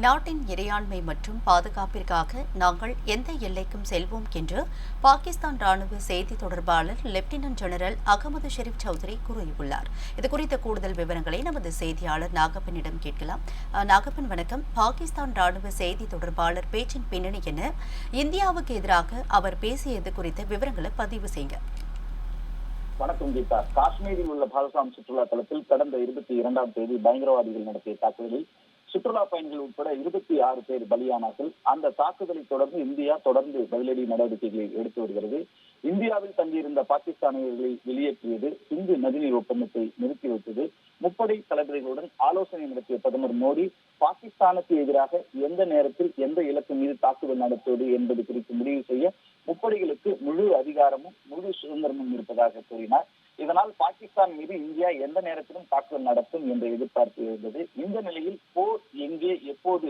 நாட்டின் இறையாண்மை மற்றும் பாதுகாப்பிற்காக நாங்கள் எந்த எல்லைக்கும் செல்வோம் என்று பாகிஸ்தான் ராணுவ செய்தி தொடர்பாளர் லெப்டினன்ட் ஜெனரல் அகமது ஷெரீப் சௌத்ரி கூறியுள்ளார். இது குறித்த கூடுதல் விவரங்களை நமது செய்தியாளர் நாகப்பனிடம் கேட்கலாம். நாகப்பன் வணக்கம். பாகிஸ்தான் ராணுவ செய்தி தொடர்பாளர் பேச்சின் பின்னணி என்ன? இந்தியாவுக்கு எதிராக அவர் பேசியது குறித்த விவரங்களை பதிவு செய்யுங்க வணக்கம் கீதா. காஷ்மீரில் உள்ள பால்சாம் சுற்றுலா தளத்தில் கடந்த இருபத்தி இரண்டாம் தேதி பயங்கரவாதிகள் நடத்திய தாக்குதலில் சுற்றுலா பயணிகள் உட்பட இருபத்தி ஆறு பேர் பலியானார்கள். அந்த தாக்குதலை தொடர்ந்து இந்தியா தொடர்ந்து பதிலடி நடவடிக்கைகளை எடுத்து வருகிறது. இந்தியாவில் தங்கியிருந்த பாகிஸ்தானியர்களை வெளியேற்றியது சிந்து நதிநீர் ஒப்பந்தத்தை நிறுத்தி வைத்தது முப்படை தளபதிகளுடன் ஆலோசனை நடத்திய பிரதமர் மோடி பாகிஸ்தானுக்கு எதிராக எந்த நேரத்தில் எந்த இலக்கு மீது தாக்குதல் நடத்துவது என்பது குறித்து முடிவு செய்ய முப்படைகளுக்கு முழு அதிகாரமும் முழு சுதந்திரமும் இருப்பதாக கூறினார். இதனால் பாகிஸ்தான் மீது இந்தியா எந்த நேரத்திலும் தாக்குதல் நடத்தும் என்ற எதிர்பார்ப்பு இருந்தது. இந்த நிலையில் போர் எங்கே எப்போது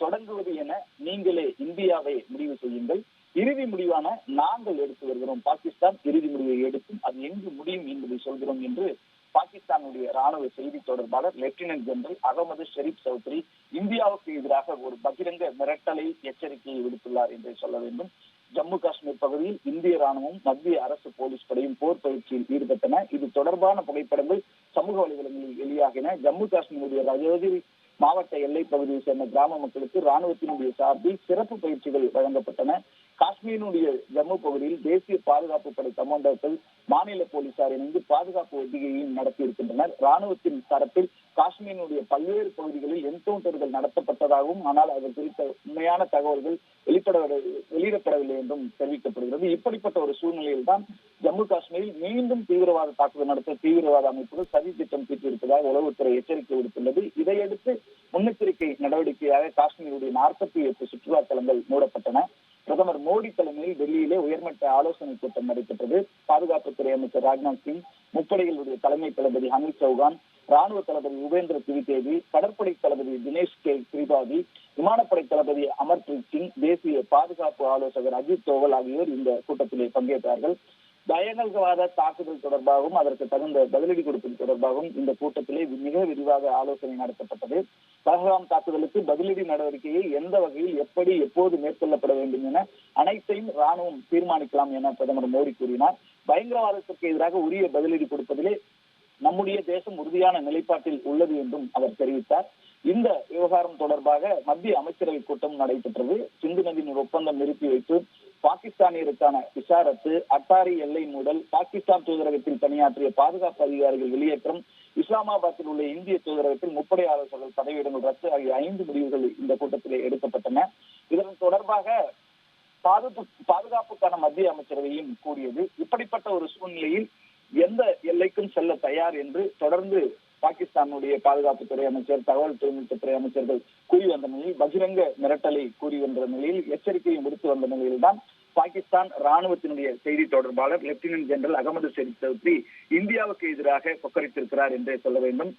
தொடங்குவது என நீங்களே இந்தியாவை முடிவு செய்யுங்கள். இறுதி முடிவான நாங்கள் எடுத்து வருகிறோம். பாகிஸ்தான் இறுதி முடிவை எடுக்கும். அது எங்கு முடியும் என்பதை சொல்கிறோம் என்று பாகிஸ்தானுடைய ராணுவ செய்தி தொடர்பாளர் லெப்டினன்ட் ஜெனரல் அகமது ஷெரீப் சௌத்ரி இந்தியாவுக்கு எதிராக ஒரு பகிரங்க மிரட்டலை எச்சரிக்கையை விடுத்துள்ளார் என்றே சொல்ல வேண்டும். ஜம்மு காஷ்மீர் பகுதியில் இந்திய ராணுவம் மத்திய அரசு போலீஸ் படையும் போர் பயிற்சியில் ஈடுபட்டன. இது தொடர்பான புகைப்படங்கள் சமூக வலைதளங்களில் வெளியாகின. ஜம்மு காஷ்மீருடைய ரஜோகிரி மாவட்ட எல்லைப் பகுதியை சேர்ந்த கிராம மக்களுக்கு ராணுவத்தினுடைய சார்பில் சிறப்பு பயிற்சிகள் வழங்கப்பட்டன. காஷ்மீரினுடைய ஜம்மு பகுதியில் தேசிய பாதுகாப்பு படை கமாண்டர்கள் மாநில போலீசார் இணைந்து பாதுகாப்பு ஒத்திகையையும் நடத்தியிருக்கின்றனர். ராணுவத்தின் தரப்பில் காஷ்மீரினுடைய பல்வேறு பகுதிகளில் என்கவுண்டர்கள் நடத்தப்பட்டதாகவும் ஆனால் அது குறித்த உண்மையான தகவல்கள் வெளிப்பட வெளியிடப்படவில்லை என்றும் தெரிவிக்கப்படுகிறது. இப்படிப்பட்ட ஒரு சூழ்நிலையில் தான் ஜம்மு காஷ்மீரில் மீண்டும் தீவிரவாத தாக்குதல் நடத்த தீவிரவாத அமைப்புகள் சதி திட்டம் தீட்டியிருப்பதாக உளவுத்துறை எச்சரிக்கை விடுத்துள்ளது. இதையடுத்து முன்னெச்சரிக்கை நடவடிக்கையாக காஷ்மீருடைய நாற்பத்தி எட்டு சுற்றுலா தலங்கள் மூடப்பட்டன. பிரதமர் மோடி தலைமையில் டெல்லியிலே உயர்மட்ட ஆலோசனை கூட்டம் நடைபெற்றது. பாதுகாப்புத்துறை அமைச்சர் ராஜ்நாத் சிங் முப்படைகளுடைய தலைமை தளபதி அனில் சௌகான் ராணுவ தளபதி உபேந்திர திவிதேவி கடற்படை தளபதி தினேஷ் கே. திரிபாதி விமானப்படை தளபதி அமர்பிரீத் சிங் தேசிய பாதுகாப்பு ஆலோசகர் அஜித் தோவல் ஆகியோர் இந்த கூட்டத்திலே பங்கேற்றார்கள். பயங்கரவாத தாக்குதல் தொடர்பாகவும் அதற்கு தகுந்த பதிலடி கொடுப்பது தொடர்பாகவும் இந்த கூட்டத்திலே மிக விரிவாக ஆலோசனை நடத்தப்பட்டது. பஹல்காம் தாக்குதலுக்கு பதிலடி நடவடிக்கையை எந்த வகையில் எப்படி எப்போது மேற்கொள்ளப்பட வேண்டும் என அனைத்தையும் ராணுவம் தீர்மானிக்கலாம் என பிரதமர் மோடி கூறினார். பயங்கரவாதத்திற்கு எதிராக உரிய பதிலடி கொடுப்பதிலே நம்முடைய தேசம் உறுதியான நிலைப்பாட்டில் உள்ளது என்றும் அவர் தெரிவித்தார். இந்த விவகாரம் தொடர்பாக மத்திய அமைச்சரவை கூட்டம் நடைபெற்றது. சிந்து நதியின் ஒப்பந்தம் நிறுத்தி வைத்து பாகிஸ்தானியருக்கான விசாரத்து அட்டாரி எல்லை மூடல் பாகிஸ்தான் தூதரகத்தில் பணியாற்றிய பாதுகாப்பு அதிகாரிகள் வெளியேற்றம் இஸ்லாமாபாத்தில் உள்ள இந்திய தூதரகத்தில் முப்படை ஆலோசகர்கள் பதவியிடங்கள் ரத்து ஆகிய ஐந்து முடிவுகள் இந்த கூட்டத்திலே எடுக்கப்பட்டன. இதன் தொடர்பாக பாதுகாப்பு பாதுகாப்புக்கான மத்திய அமைச்சரவையும் கூறியது இப்படிப்பட்ட ஒரு சூழ்நிலையில் எந்த எல்லைக்கும் செல்ல தயார் என்று தொடர்ந்து பாகிஸ்தானுடைய பாதுகாப்புத்துறை அமைச்சர் தகவல் தொழில்நுட்பத்துறை அமைச்சர்கள் கூறி வந்த நிலையில் பகிரங்க மிரட்டலை கூறி வந்த நிலையில் எச்சரிக்கையை விடுத்து வந்த நிலையில்தான் பாகிஸ்தான் ராணுவத்தினுடைய செய்தி தொடர்பாளர் லெப்டினன்ட் ஜெனரல் அகமது ஷெரீப் சௌத்ரி இந்தியாவுக்கு எதிராக கொக்கரித்திருக்கிறார் என்றே சொல்ல வேண்டும்.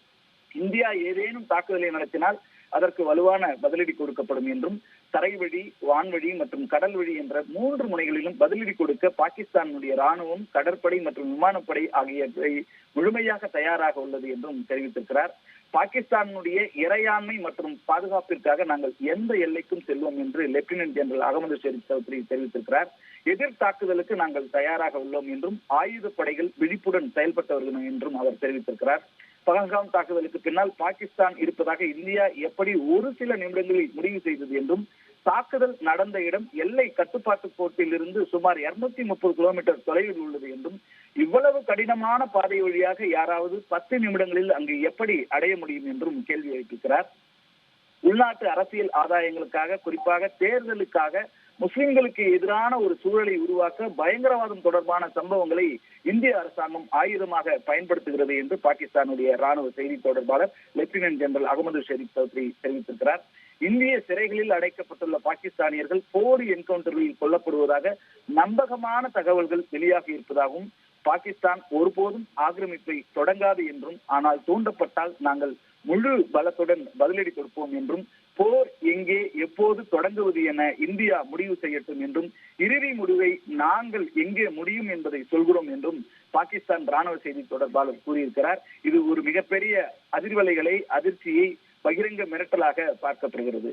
இந்தியா ஏதேனும் தாக்குதலை நடத்தினால் அதற்கு வலுவான பதிலடி கொடுக்கப்படும் என்றும் தரைவழி வான்வழி மற்றும் கடல் வழி என்ற மூன்று முனைகளிலும் பதிலடி கொடுக்க பாகிஸ்தானுடைய ராணுவம் கடற்படை மற்றும் விமானப்படை ஆகியவை முழுமையாக தயாராக உள்ளது என்றும் தெரிவித்திருக்கிறார். பாகிஸ்தானுடைய இறையாண்மை மற்றும் பாதுகாப்பிற்காக நாங்கள் எந்த எல்லைக்கும் செல்வோம் என்று லெப்டினன்ட் ஜெனரல் அகமது ஷெரீப் சௌத்ரி தெரிவித்திருக்கிறார். எதிர் தாக்குதலுக்கு நாங்கள் தயாராக உள்ளோம் என்றும் ஆயுதப்படைகள் விழிப்புடன் செயல்பட்டு வருகிறோம் என்றும் அவர் தெரிவித்திருக்கிறார். பகல்காம் தாக்குதலுக்கு பின்னால் பாகிஸ்தான் இருப்பதாக இந்தியா எப்படி ஒரு சில நிமிடங்களில் முடிவு செய்தது என்றும் தாக்குதல் நடந்த இடம் எல்லை கட்டுப்பாட்டு கோட்டில் இருந்து சுமார் இருநூத்தி முப்பது கிலோமீட்டர் தொலைவில் உள்ளது என்றும் இவ்வளவு கடினமான பாதை வழியாக யாராவது பத்து நிமிடங்களில் அங்கு எப்படி அடைய முடியும் என்றும் கேள்வி எழுப்பிக்கிறார். உள்நாட்டு அரசியல் ஆதாயங்களுக்காக குறிப்பாக தேர்தலுக்காக முஸ்லிம்களுக்கு எதிரான ஒரு சூழலை உருவாக்க பயங்கரவாதம் தொடர்பான சம்பவங்களை இந்திய அரசாங்கம் ஆயுதமாக பயன்படுத்துகிறது என்று பாகிஸ்தானுடைய ராணுவ செய்தி தொடர்பாளர் லெப்டினன்ட் ஜெனரல் அகமது ஷெரீப் சௌத்ரி தெரிவித்திருக்கிறார். இந்திய சிறைகளில் அடைக்கப்பட்டுள்ள பாகிஸ்தானியர்கள் போர் என்கவுண்டர்களில் கொல்லப்படுவதாக நம்பகமான தகவல்கள் வெளியாகி இருப்பதாகவும் பாகிஸ்தான் ஒருபோதும் ஆக்கிரமிப்பை தொடங்காது என்றும் ஆனால் தூண்டப்பட்டால் நாங்கள் முழு பலத்துடன் பதிலடி கொடுப்போம் என்றும் போர் எங்கே எப்போது தொடங்குவது என இந்தியா முடிவு செய்யட்டும் என்றும் இறுதி முடிவை நாங்கள் எங்கே முடியும் என்பதை சொல்கிறோம் என்றும் பாகிஸ்தான் ராணுவ செய்தி தொடர்பாளர் கூறியிருக்கிறார். இது ஒரு மிகப்பெரிய அதிர்வலைகளை அதிர்ச்சியை பகிரங்க மிரட்டலாக பார்க்கப்படுகிறது.